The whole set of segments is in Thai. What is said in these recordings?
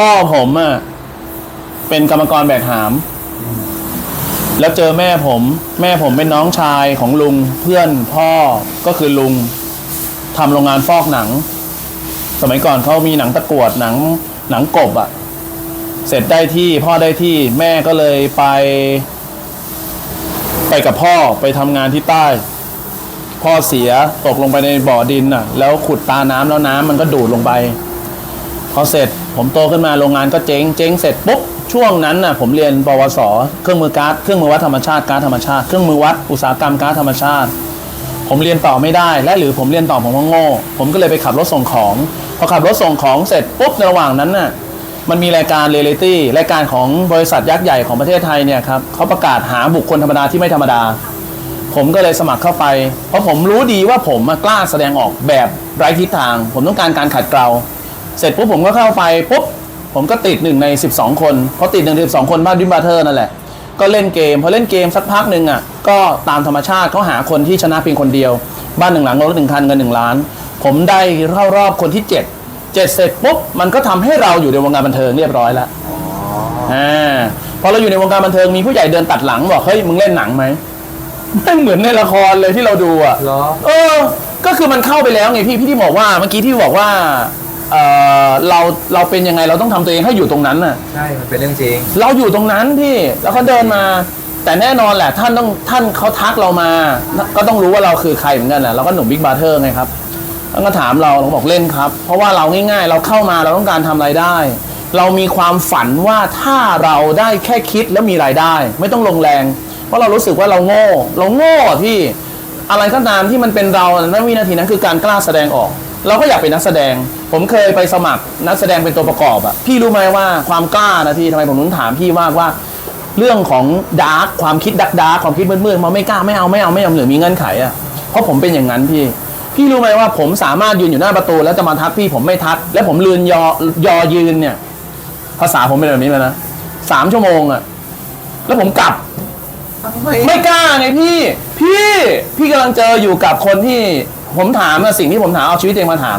พ่อผมอะเป็นกรรมกรแบกหาม แล้วเจอแม่ผม แม่ผมเป็นน้องชายของลุงเพื่อนพ่อก็คือลุงทำโรงงานฟอกหนัง สมัยก่อนเขามีหนังตะกรวดหนังหนังกบอะเสร็จได้ที่พ่อได้ที่แม่ก็เลยไป ไปกับพ่อไปทำงานที่ใต้ พ่อเสียตกลงไปในบ่อดินน่ะ แล้วขุดตาน้ำแล้วน้ำมันก็ดูดลงไปพอเสร็จ ผมโตขึ้นมาโรงงานก็เจ๊งเจ๊งเสร็จปุ๊บช่วงนั้นน่ะผมเรียนปวส เครื่องมือการ์ดเครื่องมือวัดธรรมชาติการ์ดธรรมชาติเครื่องมือวัดอุตสาหกรรมการ์ดธรรมชาติ ผมเรียนต่อไม่ได้ และหรือผมเรียนต่อผมก็โง่ ผมก็เลยไปขับรถส่งของพอขับรถส่งของเสร็จปุ๊บในระหว่างนั้นน่ะมันมีรายการเรลิตี้รายการของบริษัทยักษ์ใหญ่ของประเทศไทยเนี่ยครับเขาประกาศหาบุคคลธรรมดาที่ไม่ธรรมดา ผมก็เลยสมัครเข้าไป เพราะผมรู้ดีว่าผมกล้าแสดงออกแบบไร้ทิศทาง ผมต้องการการขัดเกลา เสร็จปุ๊บผมก็เข้าไปปุ๊บผมก็ติดหนึ่งใน 12 คนพอติดหนึ่งใน12คนบ้านดิมบาเทอร์นั่นแหละ ก็เล่นเกมพอเล่นเกมสักพักหนึ่งอะก็ตามธรรมชาติเขาหาคนที่ชนะเพียงคนเดียว บ้านหนึ่งหลังรถหนึ่งคันเงินหนึ่งล้าน ผมได้เข้ารอบคนที่ 7 7 เสร็จปุ๊บมันก็ทำให้เราอยู่ในวงการบันเทิงเรียบร้อยแล้วอ่าพอเราอยู่ในวงการบันเทิงมีผู้ใหญ่เดินตัดหลังบอกเฮ้ยมึงเล่นหนังไหมไม่งเหมือนในละครเลยที่เราดูอะเหรอเออ ก็คือมันเข้าไปแล้วไงพี่พี่ที่บอกว่าเมื่อกี้ที่บอกว่า เออเราเราเป็นยังไงเราต้องทำตัวเองให้อยู่ตรงนั้นน่ะ ใช่ มันเป็นเรื่องจริง เราอยู่ตรงนั้นพี่แล้วเขาเดินมา แต่แน่นอนแหละท่านต้องท่านเขาทักเรามา ก็ต้องรู้ว่าเราคือใครเหมือนกันแหละเราก็หนุ่มบิ๊กบาร์เทอร์ไงครับท่านก็ถามเราเราก็บอกเล่นครับ เพราะว่าเราง่าย ๆ เราเข้ามาเราต้องการทำรายได้ เรามีความฝันว่าถ้าเราได้แค่คิดแล้วมีรายได้ ไม่ต้องลงแรง เพราะเรารู้สึกว่าเราโง่ เราโง่อะพี่อะไรก็ตามที่มันเป็นเราในวินาทีนั้นคือการกล้าแสดงออก เราก็อยากเป็นนักแสดง ผมเคยไปสมัครนักแสดงเป็นตัวประกอบอะพี่รู้ไหมว่าความกล้านะพี่ทำไมผมถึงถามพี่ว่าว่า เรื่องของดาร์กความคิดดักดาร์กความคิดมืดๆมาไม่กล้าไม่เอาไม่เอาไม่เอาหรือมีเงื่อนไขอะเพราะผมเป็นอย่างนั้นพี่ พี่รู้ไหมว่าผมสามารถยืนอยู่หน้าประตู แล้วจะมาทักพี่ผมไม่ทัก และผมลืนยอยอยืนเนี่ย ภาษาผมเป็นแบบนี้เลยนะสามชั่วโมงอะแล้วผมกลับไม่กล้าไงพี่ พี่พี่กำลังเจออยู่กับคนที่ ผมถามอะสิ่งที่ผมถามเอาชีวิตเองมาถาม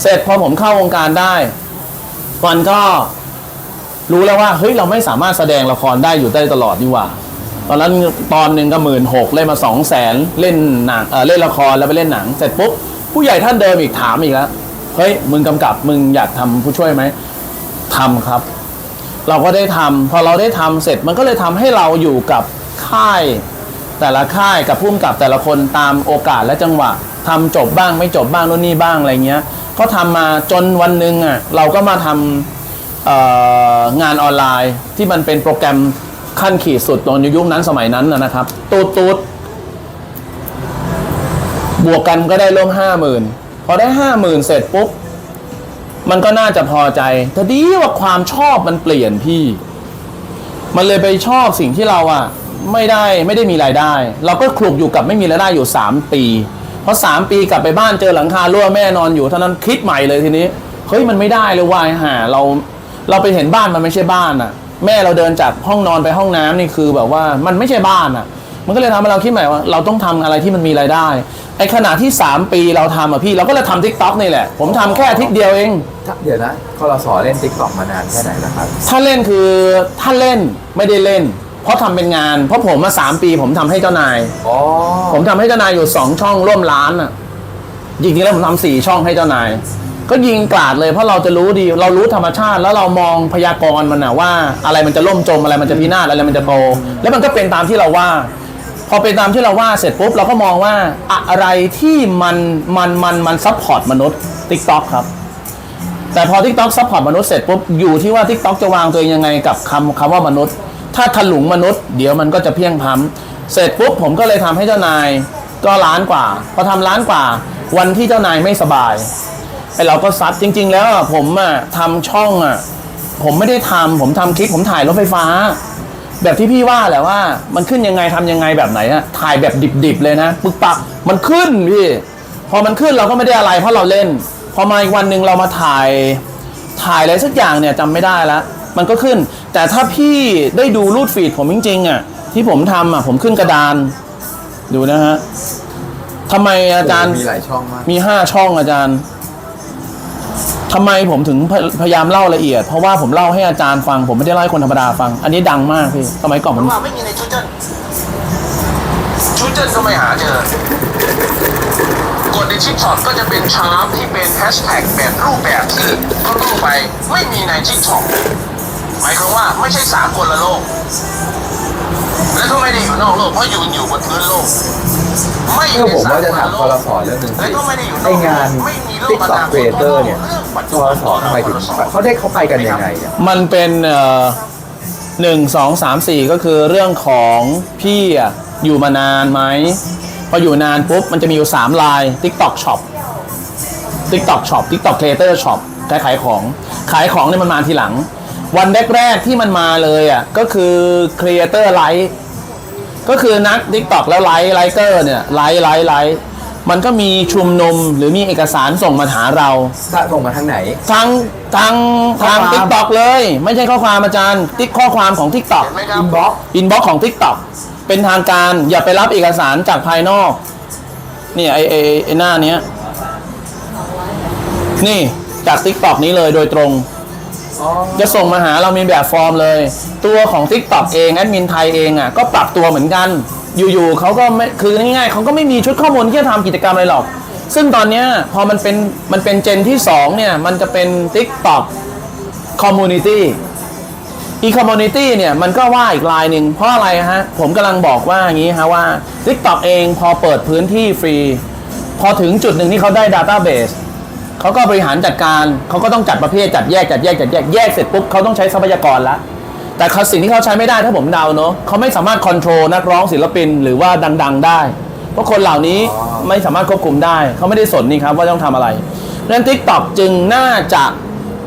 เสร็จพอผมเข้าวงการได้มันก็รู้แล้วว่าเฮ้ยเราไม่สามารถแสดงละครได้อยู่ได้ตลอดนี่หว่า ตอนนั้นตอนหนึ่งก็หมื่นหกเล่นมาสองแสนเล่นหนังเออเล่นละครแล้วไปเล่นหนัง เสร็จปุ๊บผู้ใหญ่ท่านเดิมอีกถามอีกแล้วเฮ้ยมึงกำกับมึงอยากทำผู้ช่วยไหมทำครับ เราก็ได้ทำพอเราได้ทำเสร็จมันก็เลยทำให้เราอยู่กับค่าย แต่ละค่ายกับพุ่มกับแต่ละคนตามโอกาสและจังหวะทำจบบ้างไม่จบบ้างนู่นนี่บ้างอะไรเงี้ย ก็ทำมาจนวันหนึ่งอะเราก็มาทำงานออนไลน์ที่มันเป็นโปรแกรมขั้นขีดสุดตอนยุคนั้นสมัยนั้นนะนะครับตูดตูดบวกกันก็ได้ร่วมห้าหมื่นพอได้ห้าหมื่นเสร็จปุ๊บมันก็น่าจะพอใจแต่ดีว่าความชอบมันเปลี่ยนพี่ มันเลยไปชอบสิ่งที่เราอะ ไม่ได้ไม่ได้มีรายได้ เราก็คลุกอยู่กับไม่มีรายได้อยู่ 3 ปีเพราะ3ปีกลับไปบ้านเจอหลังคารั่วแม่นอนอยู่เท่านั้นคิดใหม่เลยทีนี้เฮ้ยมันไม่ได้เลยว่ายหาเราเราไปเห็นบ้านมันไม่ใช่บ้านอะแม่เราเดินจากห้องนอนไปห้องน้ำนี่คือแบบว่ามันไม่ใช่บ้านอะมันก็เลยทำให้เราคิดใหม่ว่า เราต้องทำอะไรที่มันมีรายได้ไอ้ขณะที่ 3 ปีเราทำอะพี่ เราก็เลยทำทิกต็อกนี่แหละ ผมทำแค่อาทิตย์เดียวเองถ้าเดี๋ยวนะคอรสอเล่นติ๊กต็อกมานานแค่ไหนแล้วครับ ถ้าเล่นคือถ้าเล่นไม่ได้เล่น เพราะทำเป็นงาน เพราะผมมาสามปีผมทำให้เจ้านาย อ๋อผมทำให้เจ้านายอยู่สองช่องร่วมล้านอะจริงๆแล้วผมทำสี่ช่องให้เจ้านาย ก็ยิงกราดเลยเพราะเราจะรู้ดี เรารู้ธรรมชาติแล้วเรามองพยากรณ์มันนะว่า อะไรมันจะล่มจมอะไรมันจะพินาศอะไรมันจะโตแล้วมันก็เป็นตามที่เราว่า พอเป็นตามที่เราว่าเสร็จปุ๊บเราก็มองว่าอะไรที่มันมันมันมันซัพพอร์ตมนุษย์ติ๊กต็อกครับ แต่พอ TikTok ซัพพอร์ตมนุษย์เสร็จปุ๊บอยู่ที่ว่า TikTok จะวางตัวเองยังไงกับคำคำว่ามนุษย์ ถ้าถลุงมนุษย์เดี๋ยวมันก็จะเพียงพล้ำเสร็จปุ๊บผมก็เลยทำให้เจ้านายก็ล้านกว่าพอทำล้านกว่า วันที่เจ้านายไม่สบายไอเราก็ซัดจริง ๆ แล้วผมอะทำช่องอะผมไม่ได้ทำผมทำคลิปผมถ่ายรถไฟฟ้า แบบที่พี่ว่าแหละว่า มันขึ้นยังไงทำยังไงแบบไหนอะถ่ายแบบดิบๆเลยนะปึกปักมันขึ้นพี่พอมันขึ้นเราก็ไม่ได้อะไรเพราะเราเล่น พอมาอีกวันหนึ่งเรามาถ่ายถ่ายอะไรสักอย่างเนี่ยจำไม่ได้แล้ว มันก็ขึ้น แต่ถ้าพี่ได้ดูรูดฟีดผมจริงๆอะที่ผมทำอะผมขึ้นกระดาน ดูนะฮะทำไมอาจารย์มีหลายช่องมากมีห้าช่องอาจารย์ทำไมผมถึงพยพยายามเล่าละเอียด เพราะว่าผมเล่าให้อาจารย์ฟัง ผมไม่ได้เล่าให้คนธรรมดาฟัง อันนี้ดังมากพี่สมัยก่อนเพมันราะว่าไม่มีในชูเจิ้นชูเจิ้นก็ไม่หาเจอกดในชิปช็อตก็จะเป็นชาร์ปที่เป็นแฮชแท็กแบบรูปแบบที่ก็ต้องไปไม่มีในชิปช็อต หมายความว่าไม่ใช่สามคนละโลก และก็ไม่ได้อยู่นอกโลกเพราะอยู่อยู่บนพื้นโลก ไม่อก็ยู่ในผมสามว่าจะคนถามละโลคกอรสอเรื่องหนึ่งและสิก็ไม่ได้อยู่นไออกโลงากนไม่มีโลกติ๊กต็อกเ r เตอร์เนี่ยปัจคจุอบัรนสอทำไมถึงเขาได้เขาไปกันยังไงอะมันเป็นเอ่อหนึ่งสองสามสี่ก็คือเรื่องของพี่อะอยู่มานานไหมพออยู่นานปุ๊บมันจะมีอยู่ 3 ลาย TikTok Shop TikTok Shop TikTok Creator Shop ขายขายของ ขายของเนี่ยมันมาทีหลัง วันแรกๆที่มันมาเลยอะก็คือ Creator Live ก็คือนัก TikTok แล้วไลฟ์ไลเกอร์เนี่ยไลฟ์ไลฟ์ไลฟ์มันก็มีชุมนุมหรือมีเอกสารส่งมาหาเราสะส่งมาทางไหน ทางทางทางข้อความทิกตอกเลย ไม่ใช่ข้อความอาจารย์ติ๊กข้อความของทิกตอกเห็นไหมครับอินบ็อกอินบ็อกของทิกตอกเป็นทางการอย่าไปรับเอกสารจากภายนอกนี่ไอไอไอหน้าเนี้ยนี่จากทิกตอกนี้เลยโดยตรงอ๋อ จะส่งมาหาเรามีแบบฟอร์มเลย ตัวของ t ิ k t o k เองแอดมินไทยเองอะก็ปรับตัวเหมือนกัน อยู่ๆเขาก็ไม่คือง่ายๆเขาก็ไม่มีชุดข้อมูลที่จะทำกิจกรรมอะไรหรอก ซึ่งตอนเนี้ยพอมันเป็นมันเป็นเจนที่ 2 เนี่ย มันจะเป็น TikTok Community อีคอมมูนิตี้เนี่ยมันก็ว่าอีกลายหนึ่งเพราะอะไรฮะ ผมกำลังบอกว่าอย่างนี้ฮะว่า TikTok เองพอเปิดพื้นที่ฟรี พอถึงจุดหนึ่งที่เขาได้ Database เขาก็บริหารจัดการเขาก็ต้องจัดประเภทจัดแยกจัดแยกจัดแยกแยกเสร็จปุ๊บเขาต้องใช้ทรัพยากรละแต่เขาสิ่งที่เขาใช้ไม่ได้ถ้าผมเดาเนาะเขาไม่สามารถคอนโทรลนักร้องศิลปินหรือว่าดัง ๆ ได้ เพราะคนเหล่านี้ไม่สามารถควบคุมได้ เขาไม่ได้สนนี่ครับว่าต้องทำอะไรดังนั้น TikTok จึงน่าจะ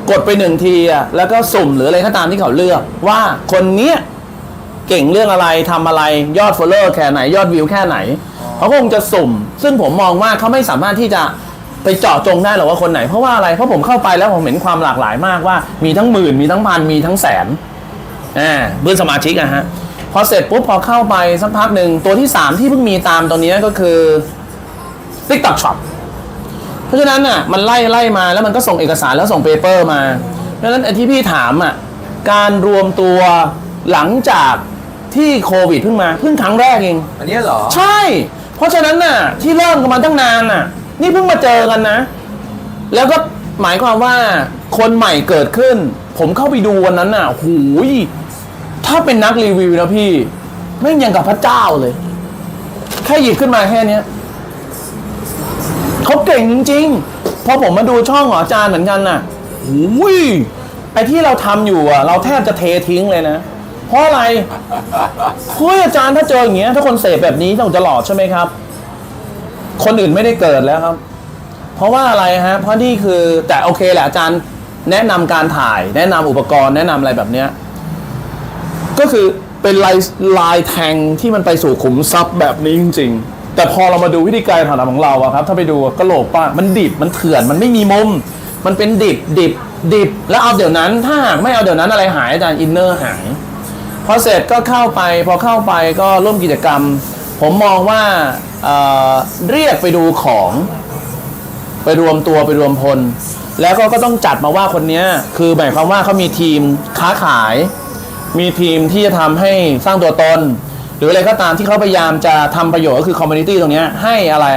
กดไปหนึ่งทีแล้วก็สุ่มหรืออะไรก็ตามที่เขาเลือก ว่าคนเนี้ยเก่งเรื่องอะไรทำอะไรยอด follower แค่ไหนยอดวิวแค่ไหน เขาคงจะสุ่ม ซึ่งผมมองว่าเขาไม่สามารถที่จะ ไปเจาะจงได้หรอกว่าคนไหน เพราะว่าอะไร เพราะผมเข้าไปแล้วผมเห็นความหลากหลายมากว่า มีทั้งหมื่นมีทั้งพันมีทั้งแสนอ่าเพื่อนสมาชิกอะฮะพอเสร็จปุ๊บพอเข้าไปสักพักหนึ่งตัวที่ 3 ที่เพิ่งมีตามตรงนี้ก็คือ TikTok Shop เพราะฉะนั้นอะมันไล่ไล่มาแล้วมันก็ส่งเอกสารแล้วส่งเปเปอร์มาเพราะฉะนั้นไอ้ที่พี่ถามอะการรวมตัวหลังจากที่โควิดเพิ่งมาเพิ่งครั้งแรกเอง อันเนี้ยเหรอ ใช่ เพราะฉะนั้นน่ะที่เริ่มกันมาตั้งนานน่ะ นี่เพิ่งมาเจอกันนะ แล้วก็หมายความว่าคนใหม่เกิดขึ้น ผมเข้าไปดูวันนั้นน่ะหูย ถ้าเป็นนักรีวิวนะพี่ แม่งยังกับพระเจ้าเลย แค่หยิบขึ้นมาแค่เนี้ยเขาเก่งจริงๆพอผมมาดูช่องของอาจารย์เหมือนกันน่ะหูยไอที่เราทำอยู่อะ เราแทบจะเททิ้งเลยนะ เพราะอะไรเฮ้ยอาจารย์ถ้าเจออย่างเงี้ยถ้าคนเสพแบบนี้ต้องจะหลอดใช่ไหมครับ คนอื่นไม่ได้เกิดแล้วครับ เพราะว่าอะไรฮะเพราะนี่คือแต่โอเคแหละอาจารย์แนะนำการถ่าย แนะนำอุปกรณ์แนะนำอะไรแบบเนี้ยก็คือเป็นลายลายแทงที่มันไปสู่ขุมทรัพย์แบบนี้จริง ๆ แต่พอเรามาดูวิธีการถ่ายของเราอะครับ ถ้าไปดูกระโหลกป้ามันดิบมันเถื่อนมันไม่มีมุม มันเป็นดิบดิบดิบ แล้วเอาเดี๋ยวนั้นถ้าหากไม่เอาเดี๋ยวนั้นอะไรหายอาจารย์อินเนอร์หายพอเสร็จก็เข้าไป พอเข้าไปก็ร่วมกิจกรรม ผมมองว่าเเรียกไปดูของไปรวมตัวไปรวมพล แล้วก็ก็ต้องจัดมาว่าคนนี้คือหมายความว่าเขามีทีมค้าขาย มีทีมที่จะทำให้สร้างตัวตน หรืออะไรก็ตามที่เขาพยายามจะทำประโยชน์ก็คือคอมมูนิตี้ตรงนี้ให้อะไร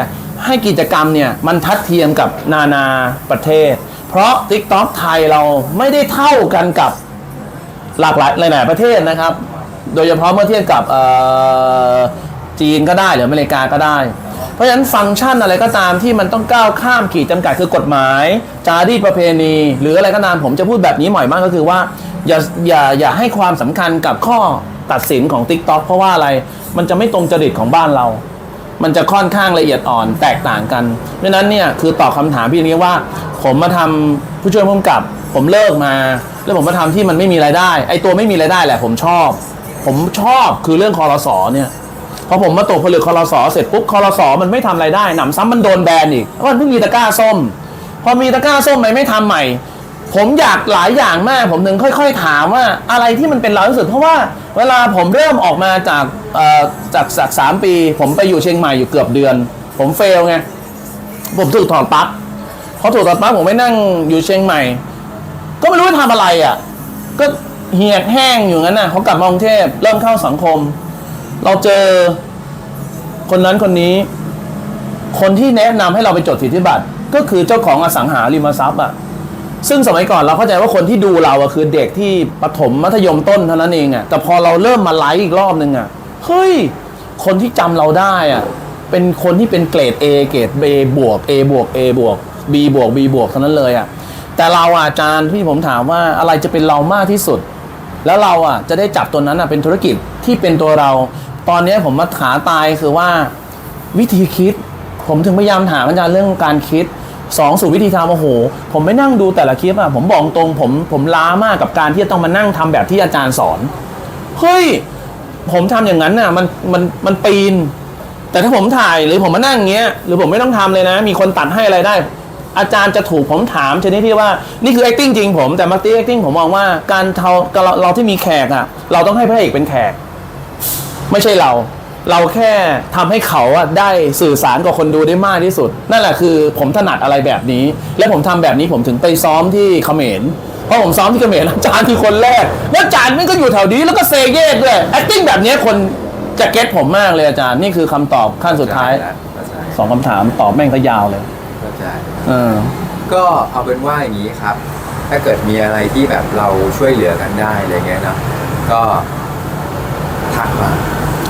ให้กิจกรรมเนี่ย มันทัดเทียมกับนานาประเทศ เพราะ TikTok ไทยเราไม่ได้เท่ากันกับหลากหลายหลายประเทศนะครับ โดยเฉพาะเมื่อเทียบกับ จีนก็ได้หรืออเมริกาก็ได้ เพราะฉะนั้นฟังก์ชันอะไรก็ตามที่มันต้องก้าวข้ามขีดจำกัดคือกฎหมาย จารีตประเพณี หรืออะไรก็ตามผมจะพูดแบบนี้บ่อยมากก็คือว่าอย่าอย่าอย่าให้ความสำคัญกับข้อตัดสินของ TikTok เพราะว่าอะไรมันจะไม่ตรงจริตของบ้านเรา มันจะค่อนข้างละเอียดอ่อนแตกต่างกันเพราะนั้นเนี่ยคือตอบคำถามพี่นี้ว่า ผมมาทำผู้ช่วยผู้กำกับ ผมเลิกมา แล้วผมมาทำที่มันไม่มีรายได้ ไอ้ตัวไม่มีรายได้แหละผมชอบ ผมชอบคือเรื่องคอรสอเนี่ย พอผมมาตกผลึกคอรสอเสร็จปุ๊บคอรสอมันไม่ทำรายได้หนำซ้ำมันโดนแบนอีกเพรามันเพิ่งมีตะกร้าส้ม พอมีตะกร้าส้มไหมไม่ทำใหม่ ผมอยากหลายอย่างมาก ผมถึงค่อย ๆ ถามว่าอะไรที่มันเป็นเราที่สุดเพราะว่าเวลาผมเริ่มออกมาจากจากจากสามปี ผมไปอยู่เชียงใหม่อยู่เกือบเดือน ผมเฟลไงผมถูกถอดปลั๊กพอถูกตัดปั๊บผมไปนั่งอยู่เชียงใหม่ ก็ไม่รู้จะทำอะไรอะก็เหียกแห้งอยู่งั้นน่ะเขากลับมากรุงเทพเริ่มเข้าสังคม เราเจอคนนั้นคนนี้ คนที่แนะนำให้เราไปจดสิทธิบัตรก็คือเจ้าของอสังหาริมทรัพย์อะซึ่งสมัยก่อนเราเข้าใจว่าคนที่ดูเราอะคือเด็กที่ประถมมัธยมต้นเท่านั้นเองอะแต่พอเราเริ่มมาไลฟ์อีกรอบนึงอะเฮ้ย คนที่จำเราได้อะเป็นคนที่เป็นเกรด A เกรด B บวก A บวก A บวก B บวก B บวกเท่านั้นเลยอะแต่เราอะอาจารย์ที่ผมถามว่าอะไรจะเป็นเรามากที่สุด แล้วเราอะจะได้จับตัวนั้นอะเป็นธุรกิจที่เป็นตัวเรา ตอนนี้ผมมาขาตายคือว่าวิธีคิด ผมถึงพยายามถามอาจารย์เรื่องการคิดสองสู่วิธีทำโอ้โห ผมไม่นั่งดูแต่ละคลิปอะผมบอกตรงผมผมล้ามากกับการที่จะต้องมานั่งทำแบบที่อาจารย์สอนเฮ้ยผมทำอย่างนั้นน่ะมันมันมันปีน แต่ถ้าผมถ่ายหรือผมมานั่งอย่างเงี้ยหรือผมไม่ต้องทำเลยนะ มีคนตัดให้อะไรได้ อาจารย์จะถูกผมถามชนิดที่ว่านี่คือ acting จริงผมแต่มักตี acting ผมมองว่าการเทาเราเราที่มีแขกอะเราต้องให้พระเอกเป็นแขก ไม่ใช่เรา เราแค่ทำให้เขาอะได้สื่อสารกับคนดูได้มากที่สุด นั่นแหละคือผมถนัดอะไรแบบนี้ และผมทำแบบนี้ผมถึงไปซ้อมที่เขมรเพราะผมซ้อมที่เขมรอาจารย์คือคนแรก แล้วอาจารย์มันก็อยู่แถวนี้แล้วก็เซเยกด้วย acting แบบนี้คนจะเก็ตผมมากเลยอาจารย์ นี่คือคำตอบขั้นสุดท้ายเข้าใจสองคำถามตอบแม่งก็ยาวเลยเข้าใจเออก็เอาเป็นว่าอย่างนี้ครับ ถ้าเกิดมีอะไรที่แบบเราช่วยเหลือกันได้อะไรเงี้ยเนอะก็ทักมา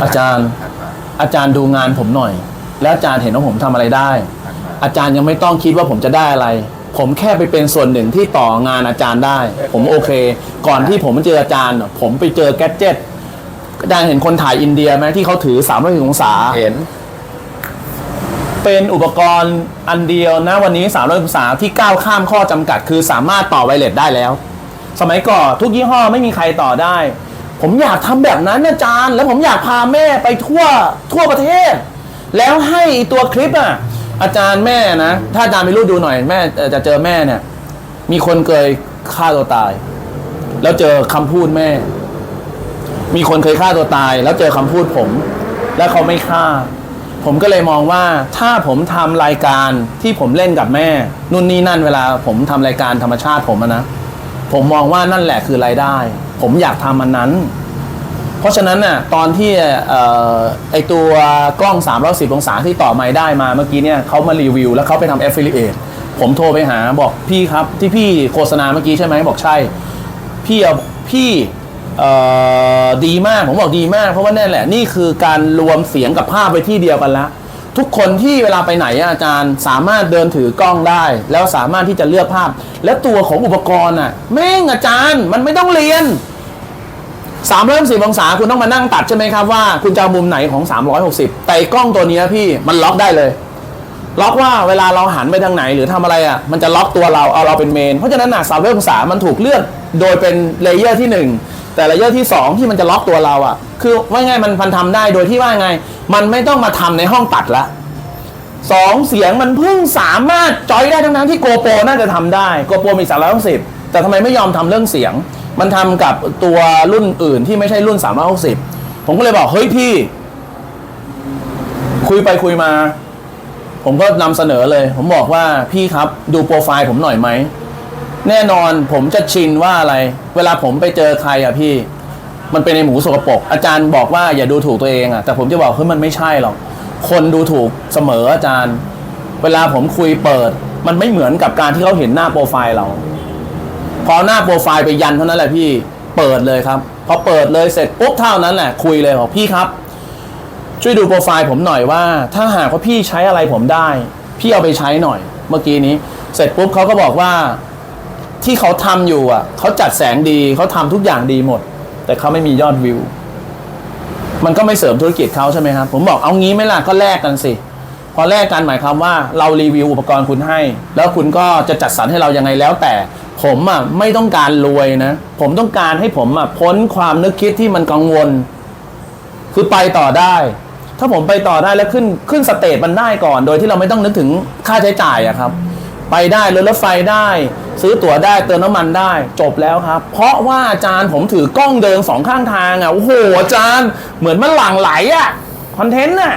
อาจารย์ทักมาอาจารย์ดูงานผมหน่อย แล้วอาจารย์เห็นว่าผมทำอะไรได้ทักมาอาจารย์ยังไม่ต้องคิดว่าผมจะได้อะไร ผมแค่ไปเป็นส่วนหนึ่งที่ต่องานอาจารย์ได้ ผมโอเค ก่อนที่ผมมาเจออาจารย์ ผมไปเจอแกดเจ็ตอาจารย์เห็นคนถ่ายอินเดียไหมที่เขาถือ3ามร้อยองศาเห็นเป็นอุปกรณ์อันเดียวนะวันนี้3ามร้อยองศาที่ก้าวข้ามข้อจำกัด คือสามารถต่อไวเลสได้แล้ว สมัยก่อนทุกยี่ห้อไม่มีใครต่อได้ ผมอยากทำแบบนั้นอาจารย์ แล้วผมอยากพาแม่ไปทั่วทั่วประเทศ แล้วให้ตัวคลิปอะอาจารย์แม่นะ ถ้าอาจารย์ไปรูดดูหน่อยแม่จะเจอแม่เนี่ย มีคนเคยฆ่าตัวตาย แล้วเจอคำพูดแม่ มีคนเคยฆ่าตัวตาย แล้วเจอคำพูดผม แล้วเขาไม่ฆ่า ผมก็เลยมองว่าถ้าผมทำรายการที่ผมเล่นกับแม่นู่นนี่นั่นเวลาผมทำรายการธรรมชาติผมนะ ผมมองว่านั่นแหละคือรายได้ ผมอยากทำมันนั้น เพราะฉะนั้นน่ะตอนที่เอ่อไอตัวกล้อง310องศาที่ต่อไม้ได้มาเมื่อกี้เนี่ยเขามารีวิว แล้วเขาไปทำ affiliate ผมโทรไปหาบอกพี่ครับที่พี่โฆษณาเมื่อกี้ใช่ไหมบอกใช่ พี่เอาพี่เอ่อดีมากผมบอกดีมาก เพราะว่านั่นแหละนี่คือการรวมเสียงกับภาพไปที่เดียวกันละ ทุกคนที่เวลาไปไหนอาจารย์สามารถเดินถือกล้องได้ แล้วสามารถที่จะเลือกภาพ และตัวของอุปกรณ์อะแม่งอาจารย์มันไม่ต้องเรียน360อยสี่องศาคุณต้องมานั่งตัดใช่ไหมครับว่าคุณจะเอามุมไหนของ 360 แต่กล้องตัวนี้พี่มันล็อกได้เลย ล็อกว่าเวลาเราหันไปทางไหนหรือทำอะไรอะมันจะล็อกตัวเราเอาเราเป็นเมน เพราะฉะนั้นน่ะ360องศามันถูกเลือกโดยเป็นเลเยอร์ที่ 1 แต่เลเยอร์ที่ 2 ที่มันจะล็อกตัวเราอะ คือว่าไงมันพันทำได้โดยที่ว่าไง มันไม่ต้องมาทำในห้องตัดละสองเสียงมันเพิ่งสามารถจอยได้ทั้งนั้นที่โกโปรน่าจะทำได้โกโปรมีสามร้อยหกสิบแต่ทำไมไม่ยอมทำเรื่องเสียง มันทำกับตัวรุ่นอื่นที่ไม่ใช่รุ่นสามร้อยหกสิบผมก็เลยบอกเฮ้ยพี่ คุยไปคุยมา ผมก็นำเสนอเลย ผมบอกว่าพี่ครับดูโปรไฟล์ผมหน่อยไหม แน่นอนผมจะชินว่าอะไร เวลาผมไปเจอใครอะพี่ มันเป็นในหมูสกปรกอาจารย์บอกว่าอย่าดูถูกตัวเองอะแต่ผมจะบอกเฮ้ยมันไม่ใช่หรอก คนดูถูกเสมออาจารย์ เวลาผมคุยเปิด มันไม่เหมือนกับการที่เขาเห็นหน้าโปรไฟล์เรา พอหน้าโปรไฟล์ไปยันเท่านั้นแหละพี่เปิดเลยครับ พอเปิดเลยเสร็จปุ๊บเท่านั้นแหละคุยเลยบอกพี่ครับ ช่วยดูโปรไฟล์ผมหน่อยว่า ถ้าหากว่าพี่ใช้อะไรผมได้ พี่เอาไปใช้หน่อย เมื่อกี้นี้ เสร็จปุ๊บเขาก็บอกว่า ที่เขาทำอยู่อะเขาจัดแสงดีเขาทำทุกอย่างดีหมด แต่เขาไม่มียอดวิว มันก็ไม่เสริมธุรกิจเขาใช่ไหมครับ ผมบอกเอางี้ไหมล่ะก็แลกกันสิ พอแลกกันหมายความว่าเรารีวิวอุปกรณ์คุณให้ แล้วคุณก็จะจัดสรรให้เรายังไงแล้วแต่ผมอะไม่ต้องการรวยนะ ผมต้องการให้ผมอะพ้นความนึกคิดที่มันกังวล คือไปต่อได้ ถ้าผมไปต่อได้แล้วขึ้นขึ้นสเตจมันได้ก่อน โดยที่เราไม่ต้องนึกถึงค่าใช้จ่ายอะครับ ไปได้เรถรถไฟได้ ซื้อตั๋วได้เติมน้ำมันได้ จบแล้วครับ เพราะว่าอาจารย์ผมถือกล้องเดินสองข้างทางอะโอ้โหอาจารย์เหมือนมันหลั่งไหลอะคอนเทนต์อะ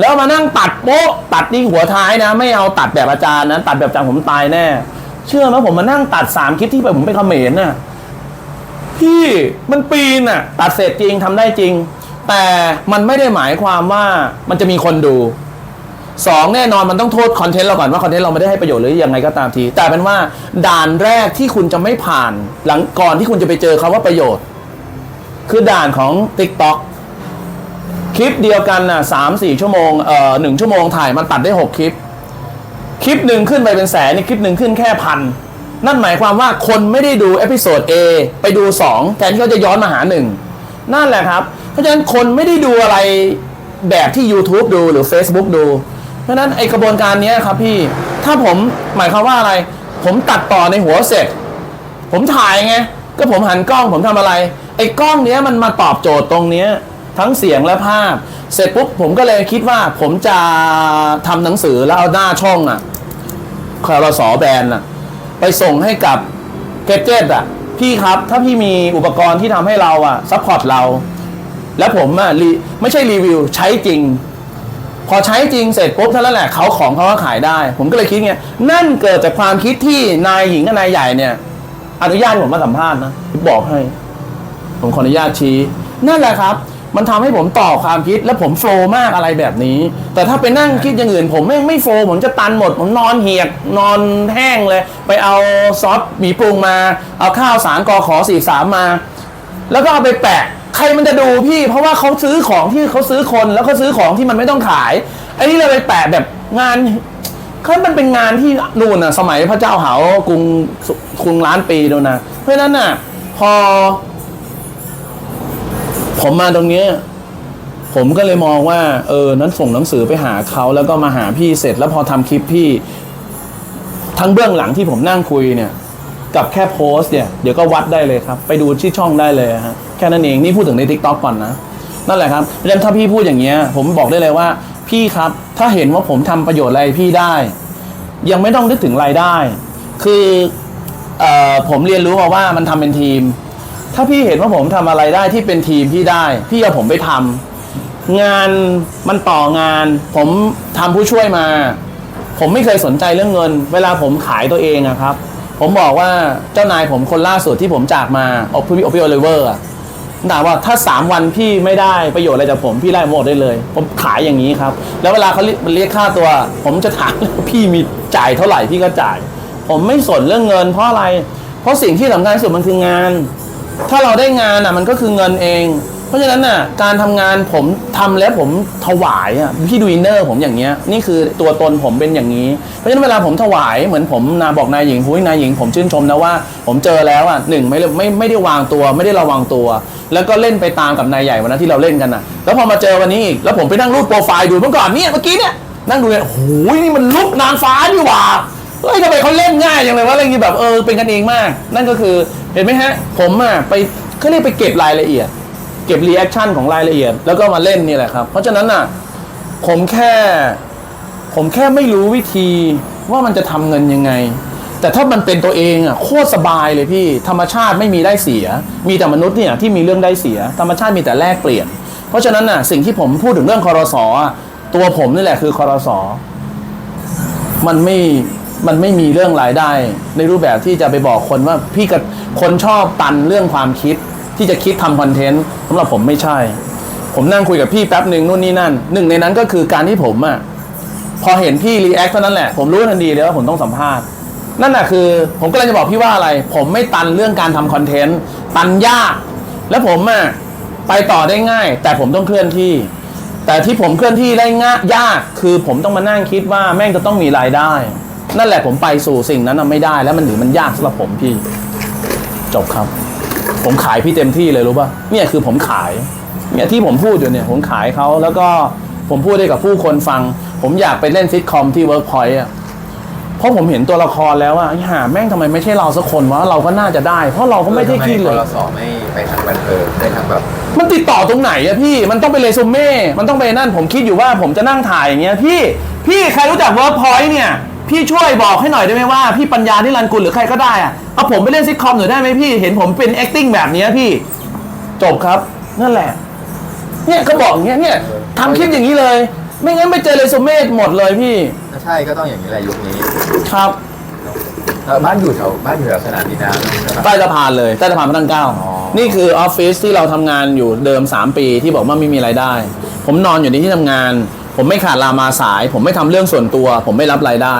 แล้วมานั่งตัดโป๊ะตัดที่หัวท้ายนะ ไม่เอาตัดแบบอาจารย์นะตัดแบบอาจารย์ผมตายแน่ เชื่อไหมผมมานั่งตัดสามคลิปที่ไปผมไปเขมรน่ะพี่มันปีนอะ ตัดเสร็จจริงทำได้จริง แต่มันไม่ได้หมายความว่ามันจะมีคนดู สองแน่นอนมันต้องโทษคอนเทนต์เราก่อนว่าคอนเทนต์เราไม่ได้ให้ประโยชน์หรือยังไงก็ตามที แต่เป็นว่าด่านแรกที่คุณจะไม่ผ่านหลังก่อนที่คุณจะไปเจอคำว่าประโยชน์ คือด่านของ TikTok คลิปเดียวกันน่ะสามสี่ชั่วโมงเอ่อหนึ่งชั่วโมงถ่ายมันตัดได้หกคลิป คลิปหนึ่งขึ้นไปเป็นแสนนี่คลิปหนึ่งขึ้นแค่พันนั่นหมายความว่าคนไม่ได้ดูเอพิโซด A ไปดู 2 แทนที่เขาจะย้อนมาหา1นั่นแหละครับ เพราะฉะนั้นคนไม่ได้ดูอะไรแบบที่ YouTube ดูหรือ Facebook ดู เพราะฉะนั้นไอกระบวนการนี้ครับพี่ถ้าผมหมายความว่าอะไร ผมตัดต่อในหัวเสร็จ ผมถ่ายไงก็ผมหันกล้องผมทำอะไร ไอ้กล้องเนี้ยมันมาตอบโจทย์ตรงเนี้ยทั้งเสียงและภาพ เสร็จปุ๊บผมก็เลยคิดว่าผมจะทำหนังสือแล้วเอาหน้าช่องอะคอรสอแบรนด์อะไปส่งให้กับเกจเจตอะพี่ครับถ้าพี่มีอุปกรณ์ที่ทำให้เราอะซัพพอร์ตเรา แล้วผมอะไม่ใช่รีวิวใช้จริง พอใช้จริงเสร็จปุ๊บเท่านั้นแหละเขาของเขาก็ขายได้ ผมก็เลยคิดไงนั่นเกิดจากความคิดที่นายหญิงกับนายใหญ่เนี่ย อนุญาตให้ผมมาสัมภาษณ์นะบอกให้ ผมขออนุญาตชี้นั่นแหละครับ มันทำให้ผมต่อความคิดและผมโฟล์มากอะไรแบบนี้ แต่ถ้าไปนั่งคิดอย่างอื่น ผมไม่ไม่โฟล์ผมจะตันหมด ผมนอนเหียกนอนแห้งเลย ไปเอาซอสหมี่ปรุงมา เอาข้าวสารกอขอสี่สามมา แล้วก็เอาไปแปะ ใครมันจะดูพี่ เพราะว่าเขาซื้อของที่เขาซื้อคนแล้วเขาซื้อของที่มันไม่ต้องขายไอ้นี่เราไปแปะแบบงานเขามันเป็นงานที่นู่นน่ะ สมัยพระเจ้าหากรุงกรุงล้านปีนู่นนะเพราะฉะนั้นน่ะ พอ ผมมาตรงเนี้ยผมก็เลยมองว่า เออ นั้นส่งหนังสือไปหาเขาแล้วก็มาหาพี่เสร็จ แล้วพอทำคลิปพี่ ทั้งเบื้องหลังที่ผมนั่งคุยเนี่ย กับแค่โพสต์เนี่ย เดี๋ยวก็วัดได้เลยครับ ไปดูที่ช่องได้เลยฮะ แค่นั้นเองนี่พูดถึงใน t ิ k t o k ก่อนนะ นั่นแหละครับเพราะฉะนั้นถ้าพี่พูดอย่างเงี้ย ผมบอกได้เลยว่า พี่ครับ ถ้าเห็นว่าผมทำประโยชน์อะไรพี่ได้ ยังไม่ต้องนึกถึงรายได้ คือเอ่อผมเรียนรู้มาว่ามันทำเป็นทีม ถ้าพี่เห็นว่าผมทำอะไรได้ที่เป็นทีมพี่ได้ พี่เอาผมไปทำงานมันต่องาน ผมทำผู้ช่วยมา ผมไม่เคยสนใจเรื่องเงิน เวลาผมขายตัวเองอะครับผมบอกว่าเจ้านายผมคนล่าสุดที่ผมจากมาออพี่ออพี่โอลิเวอร์อะ ถามว่าถ้า 3 วันพี่ไม่ได้ประโยชน์อะไรจากผมพี่ไล่หมดได้เลย ผมขายอย่างนี้ครับ แล้วเวลาเขาเรียกเรียกค่าตัว ผมจะถามพี่มีจ่ายเท่าไหร่พี่ก็จ่าย ผมไม่สนเรื่องเงินเพราะอะไร เพราะสิ่งที่สำคัญที่สุดมันคืองาน ถ้าเราได้งานอะมันก็คือเงินเอง เพราะฉะนั้นน่ะการทำงานผมทำแล้วผมถวายอะพี่ดูอินเนอร์ผมอย่างเงี้ยนี่คือตัวตนผมเป็นอย่างนี้ เพราะฉะนั้นเวลาผมถวายเหมือนผมนาบอกนายหญิงหุ้ยนายหญิงผมชื่นชมนะว่า ผมเจอแล้วอะหนึ่งไม่ไม่ไม่ได้วางตัว ไม่ได้ระวังตัว แล้วก็เล่นไปตามกับนายใหญ่วันนั้นที่เราเล่นกันน่ะ แล้วพอมาเจอวันนี้อีกแล้วผมไปนั่งรูปโปรไฟล์ดูเมื่อก่อนเนี่ยเมื่อกี้เนี่ยนั่งดูเนี่ยโอ้โหนี่มันลุกนางฟ้าดีหว่า เฮ้ยทำไมเขาเล่นง่ายอย่างไรว่าอะไรอย่างนี้แบบเออเป็นกันเองมาก นั่นก็คือเห็นไหมฮะ ผมอะไปเขาเรียกไปเก็บรายละเอียด เก็บรีแอคชั่นของรายละเอียด แล้วก็มาเล่นนี่แหละครับ เพราะฉะนั้นอะผมแค่ ผมแค่ไม่รู้วิธีว่ามันจะทำเงินยังไง แต่ถ้ามันเป็นตัวเองอะโคตรสบายเลยพี่ธรรมชาติไม่มีได้เสีย มีแต่มนุษย์เนี่ยที่มีเรื่องได้เสีย ธรรมชาติมีแต่แลกเปลี่ยน เพราะฉะนั้นน่ะสิ่งที่ผมพูดถึงเรื่องคอรสอตัวผมนี่แหละคือคอรสมันไม่มันไม่มีเรื่องรายได้ ในรูปแบบที่จะไปบอกคนว่าพี่กับคนชอบตันเรื่องความคิด ที่จะคิดทำคอนเทนต์สำหรับผมไม่ใช่ ผมนั่งคุยกับพี่แป๊บหนึ่งนู่นนี่นั่น หนึ่งในนั้นก็คือการที่ผมอะพอเห็นพี่รีแอคเท่านั้นแหละ ผมรู้ทันทีเลยว่าผมต้องสัมภาษณ์ นั่นน่ะคือ ผมก็เลยจะบอกพี่ว่าอะไร ผมไม่ตันเรื่องการทำคอนเทนต์ตันยาก แล้วผมอะไปต่อได้ง่าย แต่ผมต้องเคลื่อนที่ แต่ที่ผมเคลื่อนที่ได้ง่ายยากคือผมต้องมานั่งคิดว่าแม่งจะต้องมีรายได้ นั่นแหละผมไปสู่สิ่งนั้นไม่ได้ แล้วมันหรือมันยากสำหรับผมพี่ จบครับ ผมขายพี่เต็มที่เลยรู้ป่ะเนี่ยคือผมขายเนี่ยที่ผมพูดอยู่เนี่ยผมขายเขาแล้วก็ผมพูดให้กับผู้คนฟัง ผมอยากไปเล่นซิทคอมที่เวิร์กพอยต์อะเพราะผมเห็นตัวละครแล้วอะไอ้ห่าแม่งทำไมไม่ใช่เราสักคนวะเราก็น่าจะได้ เพราะเราก็ไม่ได้คิดเลยทำไมกรสไม่ไปทางบันเทิงได้ทางแบบ มันติดต่อตรงไหนอะพี่ มันต้องไปเรซูเม่ มันต้องไปนั่น ผมคิดอยู่ว่าผมจะนั่งถ่ายอย่างเงี้ยพี่ พี่ใครรู้จักเวิร์กพอยต์เนี่ย พี่ช่วยบอกให้หน่อยได้ไหมว่าพี่ปัญญาที่รันกุลหรือใครก็ได้อะเอาผมไปเล่นซิทคอมหน่อยได้ไหมพี่ เห็นผมเป็น acting แบบเนี้ยพี่ จบครับ นั่นแหละ เนี่ยก็บอกอย่างเงี้ยเนี่ยทำคลิปอย่างนี้เลย ไม่งั้นไปเจอเรซูเม่หมดเลยพี่ก็ใช่ก็ต้องอย่างนี้แหละยุคนี้ครับเออบ้านอยู่แถวบ้านอยู่แถวสนามบินน้ำใช่ไหมใต้สะพานเลยใต้สะพานพระนั่งเกล้าอ๋อ นี่คือออฟฟิศที่เราทำงานอยู่เดิม 3 ปีที่บอกว่าไม่มีรายได้ ผมนอนอยู่ในที่ทำงาน ผมไม่ขาดลามาสาย ผมไม่ทำเรื่องส่วนตัว ผมไม่รับรายได้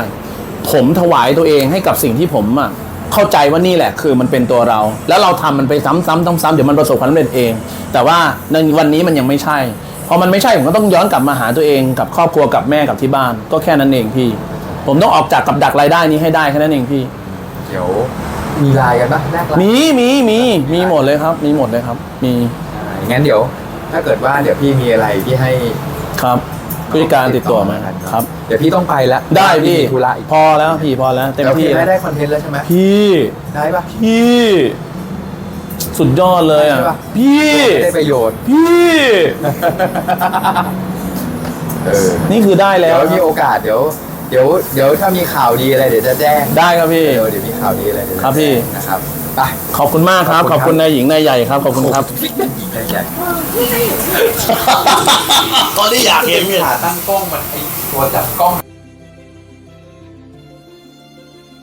ผมถวายตัวเองให้กับสิ่งที่ผมอะเข้าใจว่านี่แหละคือมันเป็นตัวเรา แล้วเราทำมันไปซ้ำๆซ้ำๆเดี๋ยวมันประสบความสำเร็จเอง แต่ว่าในวันนี้มันยังไม่ใช่พอมันไม่ใช่ผมก็ต้องย้อนกลับมาหาตัวเองกับครอบครัวกับแม่กับที่บ้าน ก็แค่นั้นเองพี่ ผมต้องออกจากกับดักรายได้นี้ให้ได้แค่นั้นเองพี่เดี๋ยวมีไลน์กันปะแลกไลน์มีมีมีมีหมดเลยครับ มีหมดเลยครับ มีงั้นเดี๋ยว ถ้าเกิดว่าเดี๋ยวพี่มีอะไรที่ให้ครับ ผู้จัดการติดตัวมาครับ เดี๋ยวพี่ต้องไปแล้วได้พี่มีธุระอีกพอแล้วพี่พอแล้วเต็มโอเคที่ไหมแล้วได้คอนเทนต์แล้วใช่ไหมพี่ได้ปะพี่สุดยอดเลยอะใช่ปะพี่ได้ประโยชน์พี่เออนี่คือได้แล้เดี๋วยวมีโอกาสเดี๋ยว เดี๋ยว เดี๋ยวถ้ามีข่าวดีอะไรเดี๋ยวจะแจ้งได้ครับพี่เดี๋ยวเดี๋ยวมีข่าวดีอะไรเดี๋ยวจะครับพี่แจ้งนะครับ ไปขอบคุณมากครับขขออบบคุคุณณครับนายหญิงนายใหญ่ครับ ขอบคุณครับบิ๊กเป็นหญิงใหญ่ตอนนี้อยากเห็นขาตั้งกล้องมันไอตัวจับกล้อง